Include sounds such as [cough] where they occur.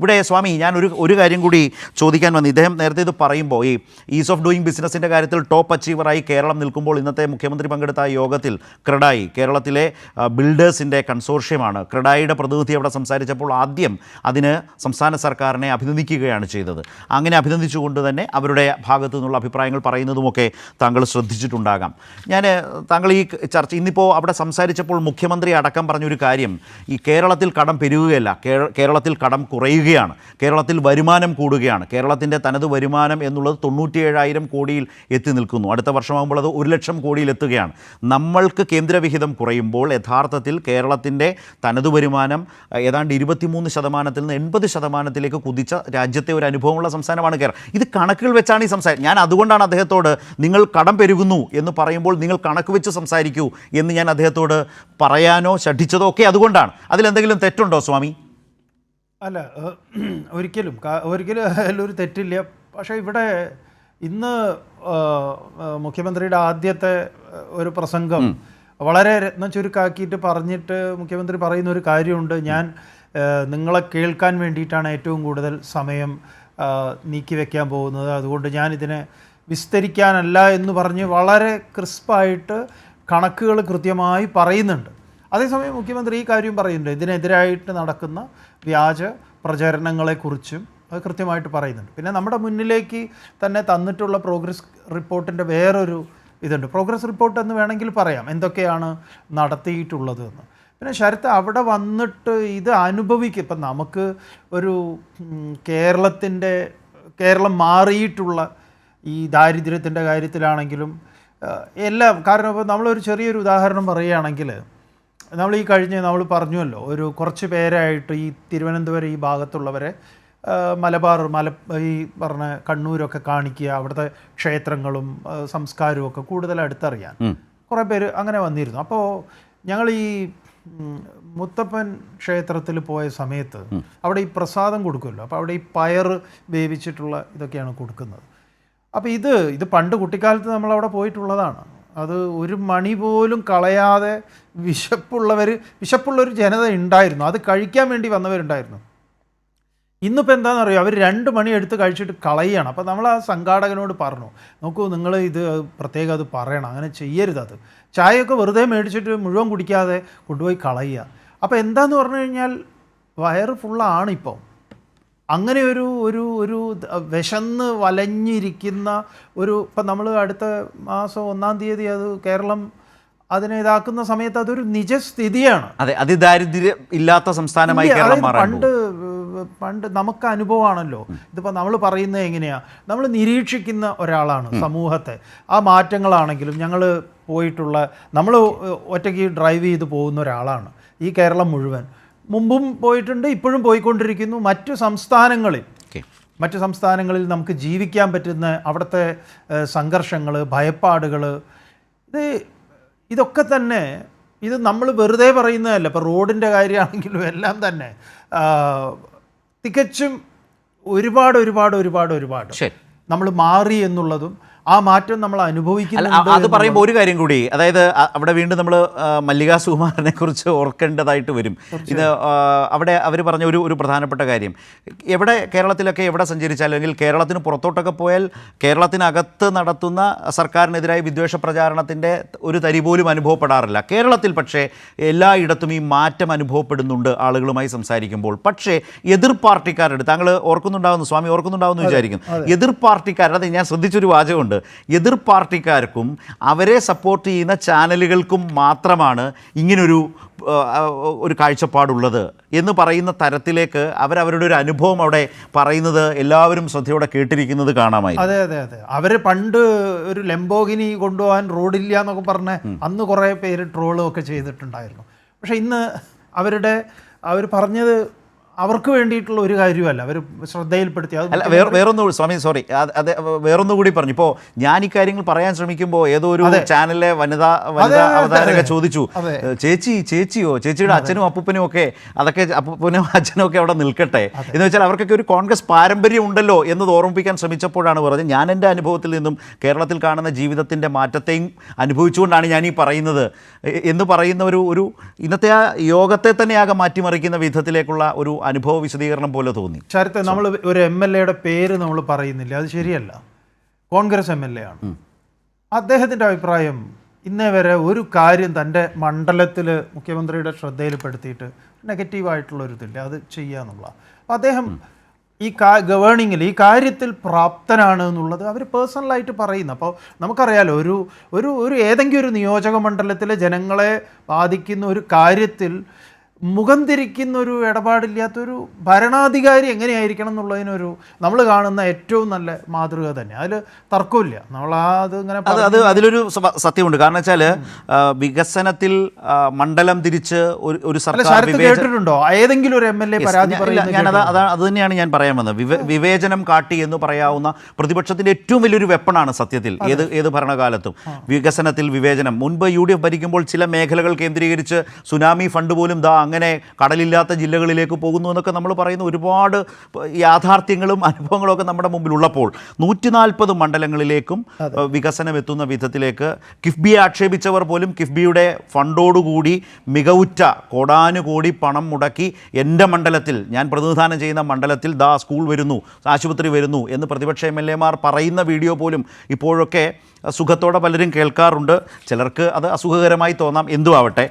ഇവിടെ സ്വാമി ഞാൻ ഒരു ഒരു കാര്യം കൂടി ചോദിക്കാൻ വന്നു. ഇദ്ദേഹം നേരത്തെ ഇത് പറയുമ്പോൾ ഈ ഈസ് ഓഫ് ഡൂയിങ് ബിസിനസിന്റെ കാര്യത്തിൽ ടോപ്പ് അച്ചീവറായി കേരളം നിൽക്കുമ്പോൾ ഇന്നത്തെ മുഖ്യമന്ത്രി പങ്കെടുത്ത യോഗത്തിൽ ക്രഡായി. കേരളത്തിലെ ബിൽഡേഴ്സിന്റെ കൺസോർഷ്യമാണ് ക്രഡായിയുടെ പ്രതിനിധി അവിടെ സംസാരിച്ചപ്പോൾ ആദ്യം അതിന് സംസ്ഥാന സർക്കാരിനെ അഭിനന്ദിക്കുകയാണ് ചെയ്തത്. അങ്ങനെ അഭിനന്ദിച്ചുകൊണ്ട് തന്നെ അവരുടെ ഭാഗത്തു നിന്നുള്ള അഭിപ്രായങ്ങൾ പറയുന്നതുമൊക്കെ താങ്കൾ ശ്രദ്ധിച്ചിട്ടുണ്ടാകാം. ഞാൻ താങ്കൾ ഈ ചർച്ച ഇന്നിപ്പോൾ അവിടെ സംസാരിച്ചപ്പോൾ മുഖ്യമന്ത്രി അടക്കം പറഞ്ഞൊരു കാര്യം ഈ കേരളത്തിൽ കടം പെരുകുകയല്ല. കേരളത്തിൽ കടം കുറയുകയാണ് കേരളത്തിൽ വരുമാനം കൂടുകയാണ്. കേരളത്തിന്റെ തനത് വരുമാനം എന്നുള്ളത് തൊണ്ണൂറ്റിയേഴായിരം കോടിയിൽ എത്തി നിൽക്കുന്നു. അടുത്ത വർഷമാകുമ്പോൾ അത് ഒരു ലക്ഷം കോടിയിൽ എത്തുകയാണ്. നമ്മൾക്ക് കേന്ദ്രവിഹിതം കുറയുമ്പോൾ യഥാർത്ഥത്തിൽ കേരളത്തിന്റെ തനത് വരുമാനം ഏതാണ്ട് ഇരുപത്തിമൂന്ന് ശതമാനത്തിൽ നിന്ന് എൺപത് ശതമാനത്തിലേക്ക് കുതിച്ച രാജ്യത്തെ ഒരു അനുഭവമുള്ള സംസ്ഥാനമാണ് കേരളം. ഇത് കണക്കുകൾ വെച്ചാണ് ഈ സംസാരം. ഞാൻ അതുകൊണ്ടാണ് അദ്ദേഹത്തോട് നിങ്ങൾ കടം പെരുകുന്നു എന്ന് പറയുമ്പോൾ നിങ്ങൾ കണക്ക് വെച്ച് സംസാരിക്കൂ എന്ന് ഞാൻ അദ്ദേഹത്തോട് പറയാനോ ശഠിച്ചതോ ഒക്കെ അതുകൊണ്ടാണ്. അതിലെന്തെങ്കിലും തെറ്റുണ്ടോ സ്വാമി? അല്ല [clears throat] ഒരിക്കലും. ഒരിക്കലും [laughs] അതിലൊരു തെറ്റില്ല. പക്ഷേ ഇവിടെ ഇന്ന് മുഖ്യമന്ത്രിയുടെ ആദ്യത്തെ ഒരു പ്രസംഗം വളരെ രത്ന ചുരുക്കാക്കിയിട്ട് പറഞ്ഞിട്ട് മുഖ്യമന്ത്രി പറയുന്ന ഒരു കാര്യമുണ്ട്. ഞാൻ നിങ്ങളെ കേൾക്കാൻ വേണ്ടിയിട്ടാണ് ഏറ്റവും കൂടുതൽ സമയം നീക്കി വെക്കാൻ പോകുന്നത്. അതുകൊണ്ട് ഞാൻ ഇതിനെ വിസ്തരിക്കാനല്ല എന്ന് പറഞ്ഞ് വളരെ ക്രിസ്പായിട്ട് കണക്കുകൾ കൃത്യമായി പറയുന്നുണ്ട്. അതേസമയം മുഖ്യമന്ത്രി ഈ കാര്യം പറയുന്നുണ്ട്. ഇതിനെതിരായിട്ട് നടക്കുന്ന വ്യാജ പ്രചരണങ്ങളെക്കുറിച്ചും അത് കൃത്യമായിട്ട് പറയുന്നുണ്ട്. പിന്നെ നമ്മുടെ മുന്നിലേക്ക് തന്നെ തന്നിട്ടുള്ള പ്രോഗ്രസ് റിപ്പോർട്ടിന്റെ വേറൊരു ഇതുണ്ട്. പ്രോഗ്രസ് റിപ്പോർട്ട് എന്ന് വേണമെങ്കിൽ പറയാം. എന്തൊക്കെയാണ് നടത്തിയിട്ടുള്ളത് എന്ന് പിന്നെ ശരത്ത് അവിടെ വന്നിട്ട് ഇത് അനുഭവിക്കും. ഇപ്പം നമുക്ക് ഒരു കേരളത്തിന്റെ കേരളം മാറിയിട്ടുള്ള ഈ ദാരിദ്ര്യത്തിന്റെ കാര്യത്തിലാണെങ്കിലും എല്ലാം കാരണം ഇപ്പോൾ നമ്മളൊരു ചെറിയൊരു ഉദാഹരണം പറയുകയാണെങ്കിൽ നമ്മൾ ഈ കഴിഞ്ഞ് നമ്മൾ പറഞ്ഞുവല്ലോ ഒരു കുറച്ച് പേരായിട്ട് ഈ തിരുവനന്തപുരം ഈ ഭാഗത്തുള്ളവരെ മലബാർ മല ഈ പറഞ്ഞ കണ്ണൂരൊക്കെ കാണിക്കുക അവിടുത്തെ ക്ഷേത്രങ്ങളും സംസ്കാരവും ഒക്കെ കൂടുതൽ അടുത്തറിയാൻ. കുറേ പേര് അങ്ങനെ വന്നിരുന്നു. അപ്പോൾ ഞങ്ങൾ ഈ മുത്തപ്പൻ ക്ഷേത്രത്തിൽ പോയ സമയത്ത് അവിടെ ഈ പ്രസാദം കൊടുക്കുമല്ലോ. അപ്പോൾ അവിടെ ഈ പയർ വേവിച്ചിട്ടുള്ള ഇതൊക്കെയാണ് കൊടുക്കുന്നത്. അപ്പോൾ ഇത് ഇത് പണ്ട് കുട്ടിക്കാലത്ത് നമ്മൾ അവിടെ പോയിട്ടുള്ളതാണ്. അത് ഒരു മണി പോലും കളയാതെ വിശപ്പുള്ളവർ വിശപ്പുള്ളൊരു ജനത ഉണ്ടായിരുന്നു. അത് കഴിക്കാൻ വേണ്ടി വന്നവരുണ്ടായിരുന്നു. ഇന്നിപ്പോൾ എന്താണെന്നറിയോ അവർ രണ്ട് മണി എടുത്ത് കഴിച്ചിട്ട് കളയുകയാണ് അപ്പോൾ നമ്മൾ ആ സംഘാടകനോട് പറഞ്ഞു നോക്കൂ നിങ്ങൾ ഇത് പ്രത്യേകം അത് പറയണം. അങ്ങനെ ചെയ്യരുത് അത്. ചായയൊക്കെ വെറുതെ മേടിച്ചിട്ട് മുഴുവൻ കുടിക്കാതെ കൊണ്ടുപോയി കളയുക. അപ്പോൾ എന്താന്ന് പറഞ്ഞു കഴിഞ്ഞാൽ വയറ് ഫുള്ളാണിപ്പം അങ്ങനെ ഒരു ഒരു ഒരു വിശന്ന് വലഞ്ഞിരിക്കുന്ന ഒരു ഇപ്പം നമ്മൾ അടുത്ത മാസം ഒന്നാം തീയതി അത് കേരളം അതിനെ ഇതാക്കുന്ന സമയത്ത് അതൊരു നിജസ്ഥിതിയാണ്. അതെ അതിദാരിദ്ര്യം ഇല്ലാത്ത സംസ്ഥാനമായി കേരളം പണ്ട് പണ്ട് നമുക്ക് അനുഭവമാണല്ലോ. ഇതിപ്പോൾ നമ്മൾ പറയുന്നത് എങ്ങനെയാണ് നമ്മൾ നിരീക്ഷിക്കുന്ന ഒരാളാണ് സമൂഹത്തെ. ആ മാറ്റങ്ങളാണെങ്കിലും ഞങ്ങൾ പോയിട്ടുള്ള നമ്മൾ ഒറ്റയ്ക്ക് ഡ്രൈവ് ചെയ്ത് പോകുന്ന ഒരാളാണ് ഈ കേരളം മുഴുവൻ. മുമ്പും പോയിട്ടുണ്ട് ഇപ്പോഴും പോയിക്കൊണ്ടിരിക്കുന്നു. മറ്റു സംസ്ഥാനങ്ങളിൽ മറ്റു സംസ്ഥാനങ്ങളിൽ നമുക്ക് ജീവിക്കാൻ പറ്റുന്ന അവിടുത്തെ സംഘർഷങ്ങൾ ഭയപ്പാടുകൾ ഇത് ഇതൊക്കെ തന്നെ ഇത് നമ്മൾ വെറുതെ പറയുന്നതല്ല. ഇപ്പോൾ റോഡിന്റെ കാര്യമാണെങ്കിലും എല്ലാം തന്നെ തികച്ചും ഒരുപാട് ഒരുപാട് ഒരുപാട് ഒരുപാട് നമ്മൾ മാറി എന്നുള്ളതും ആ മാറ്റം നമ്മൾ അല്ല അനുഭവിക്കുന്നുണ്ട് അ- അത് പറയുമ്പോൾ ഒരു കാര്യം കൂടി. അതായത് അവിടെ വീണ്ടും നമ്മൾ മല്ലികാ സുകുമാരനെ കുറിച്ച് ഓർക്കേണ്ടതായിട്ട് വരും. ഇത് അവിടെ അവർ പറഞ്ഞ ഒരു ഒരു പ്രധാനപ്പെട്ട കാര്യം. എവിടെ കേരളത്തിലൊക്കെ എവിടെ സഞ്ചരിച്ചാലും അല്ലെങ്കിൽ കേരളത്തിന് പുറത്തോട്ടൊക്കെ പോയാൽ കേരളത്തിനകത്ത് നടത്തുന്ന സർക്കാരിനെതിരായ വിദ്വേഷ പ്രചാരണത്തിന്റെ ഒരു തരി പോലും അനുഭവപ്പെടാറില്ല. കേരളത്തിൽ പക്ഷേ എല്ലായിടത്തും ഈ മാറ്റം അനുഭവപ്പെടുന്നുണ്ട് ആളുകളുമായി സംസാരിക്കുമ്പോൾ. പക്ഷേ എതിർ പാർട്ടിക്കാരുടെ താങ്കൾ ഓർക്കുന്നുണ്ടാവുന്നു സ്വാമി ഓർക്കുന്നുണ്ടാവുന്നു വിചാരിക്കും എതിർ പാർട്ടിക്കാരുടെ ഞാൻ ശ്രദ്ധിച്ചൊരു വാചകമുണ്ട്. എതിർ പാർട്ടിക്കാർക്കും അവരെ സപ്പോർട്ട് ചെയ്യുന്ന ചാനലുകൾക്കും മാത്രമാണ് ഇങ്ങനൊരു ഒരു കാഴ്ചപ്പാടുള്ളത് എന്ന് പറയുന്ന തരത്തിലേക്ക് അവരവരുടെ ഒരു അനുഭവം അവിടെ പറയുന്നത് എല്ലാവരും ശ്രദ്ധയോടെ കേട്ടിരിക്കുന്നത് കാണാമായി അതെ അതെ അതെ. അവർ പണ്ട് ഒരു ലംബോഗിനി കൊണ്ടുപോകാൻ റോഡില്ല എന്നൊക്കെ പറഞ്ഞ് അന്ന് കുറേ പേര് ട്രോളും ഒക്കെ ചെയ്തിട്ടുണ്ടായിരുന്നു. പക്ഷേ ഇന്ന് അവരുടെ അവർ പറഞ്ഞത് അവർക്ക് വേണ്ടിയിട്ടുള്ള ഒരു കാര്യമല്ല. അവർ ശ്രദ്ധയിൽപ്പെടുത്തി. അത് അല്ല വേറെ വേറൊന്നും സ്വാമി സോറി അത് വേറൊന്നും കൂടി പറഞ്ഞു. ഇപ്പോൾ ഞാൻ ഈ കാര്യങ്ങൾ പറയാൻ ശ്രമിക്കുമ്പോൾ ഏതോ ഒരു ചാനലിലെ വനിതാ വനിതാ അവതാരക ചോദിച്ചു ചേച്ചി ചേച്ചിയോ? ചേച്ചിയുടെ അച്ഛനും അപ്പൂപ്പനും ഒക്കെ അതൊക്കെ അപ്പൂപ്പനും [laughs] അച്ഛനും ഒക്കെ അവിടെ നിൽക്കട്ടെ? എന്ന് വെച്ചാൽ അവർക്കൊക്കെ ഒരു കോൺഗ്രസ് പാരമ്പര്യം ഉണ്ടല്ലോ എന്നത് ഓർമ്മിപ്പിക്കാൻ ശ്രമിച്ചപ്പോഴാണ് പറഞ്ഞത്. ഞാൻ എന്റെ അനുഭവത്തിൽ നിന്നും കേരളത്തിൽ കാണുന്ന ജീവിതത്തിന്റെ മാറ്റത്തെയും അനുഭവിച്ചുകൊണ്ടാണ് ഞാൻ ഈ പറയുന്നത്. എന്ന് പറയുന്ന ഒരു ഒരു ഇന്നത്തെ ആ യോഗത്തെ തന്നെ ആകെ മാറ്റിമറിക്കുന്ന വിധത്തിലേക്കുള്ള ഒരു അനുഭവ വിശദീകരണം പോലെ തോന്നി. ശരത്തെ നമ്മൾ ഒരു എം എൽ എയുടെ പേര് നമ്മൾ പറയുന്നില്ല അത് ശരിയല്ല. കോൺഗ്രസ് എം എൽ എ ആണ്. അദ്ദേഹത്തിന്റെ അഭിപ്രായം ഇന്നേ വരെ ഒരു കാര്യം തന്റെ മണ്ഡലത്തിൽ മുഖ്യമന്ത്രിയുടെ ശ്രദ്ധയിൽപ്പെടുത്തിയിട്ട് നെഗറ്റീവായിട്ടുള്ളൊരു ഇതില്ല അത് ചെയ്യുക എന്നുള്ളതാണ്. അപ്പോൾ അദ്ദേഹം ഈ കാ ഗവേണിങ്ങിൽ ഈ കാര്യത്തിൽ പ്രാപ്തനാണ് എന്നുള്ളത് അവർ പേഴ്സണലായിട്ട് പറയുന്നു. അപ്പോൾ നമുക്കറിയാലോ ഒരു ഒരു ഒരു ഏതെങ്കിലും ഒരു നിയോജക മണ്ഡലത്തിലെ ജനങ്ങളെ ബാധിക്കുന്ന ഒരു കാര്യത്തിൽ മുഖം തിരിക്കുന്ന ഒരു ഇടപാടില്ലാത്തൊരു ഭരണാധികാരി എങ്ങനെയായിരിക്കണം എന്നുള്ളതിനൊരു നമ്മൾ കാണുന്ന ഏറ്റവും നല്ല മാതൃക തന്നെ. അതിൽ തർക്കമില്ല. നമ്മൾ ആ അത് ഇങ്ങനെ അത് അത് അതിലൊരു സത്യമുണ്ട്. കാരണം വെച്ചാൽ വികസനത്തിൽ മണ്ഡലം തിരിച്ച് ഒരു ഒരു സർക്കാർ കേട്ടിട്ടുണ്ടോ? ഏതെങ്കിലും ഒരു എം എൽ എ പരാതി ഞാനത് അതാ അത് തന്നെയാണ് ഞാൻ പറയാൻ വന്നത്. വിവേചനം കാട്ടി എന്ന് പറയാവുന്ന പ്രതിപക്ഷത്തിന്റെ ഏറ്റവും വലിയൊരു വെപ്പണാണ് സത്യത്തിൽ. ഏത് ഏത് ഭരണകാലത്തും. വികസനത്തിൽ വിവേചനം. മുൻപ് യു ഡി എഫ് ഭരിക്കുമ്പോൾ ചില മേഖലകൾ കേന്ദ്രീകരിച്ച് സുനാമി ഫണ്ട് പോലും ദാ അങ്ങനെ കടലില്ലാത്ത ജില്ലകളിലേക്ക് പോകുന്നു എന്നൊക്കെ നമ്മൾ പറയുന്ന ഒരുപാട് യാഥാർത്ഥ്യങ്ങളും അനുഭവങ്ങളും ഒക്കെ നമ്മുടെ മുമ്പിൽ ഉള്ളപ്പോൾ നൂറ്റി നാൽപ്പത് മണ്ഡലങ്ങളിലേക്കും വികസനം എത്തുന്ന വിധത്തിലേക്ക് കിഫ്ബിയെ ആക്ഷേപിച്ചവർ പോലും കിഫ്ബിയുടെ ഫണ്ടോടുകൂടി മികവുറ്റ കോടാനുകോടി പണം മുടക്കി എന്റെ മണ്ഡലത്തിൽ ഞാൻ പ്രതിനിധാനം ചെയ്യുന്ന മണ്ഡലത്തിൽ ദാ സ്കൂൾ വരുന്നു ആശുപത്രി വരുന്നു എന്ന് പ്രതിപക്ഷ എം എൽ എമാർ പറയുന്ന വീഡിയോ പോലും ഇപ്പോഴൊക്കെ സുഖത്തോടെ പലരും കേൾക്കാറുണ്ട്. ചിലർക്ക് അത് അസുഖകരമായി തോന്നാം. എന്തും ആവട്ടെ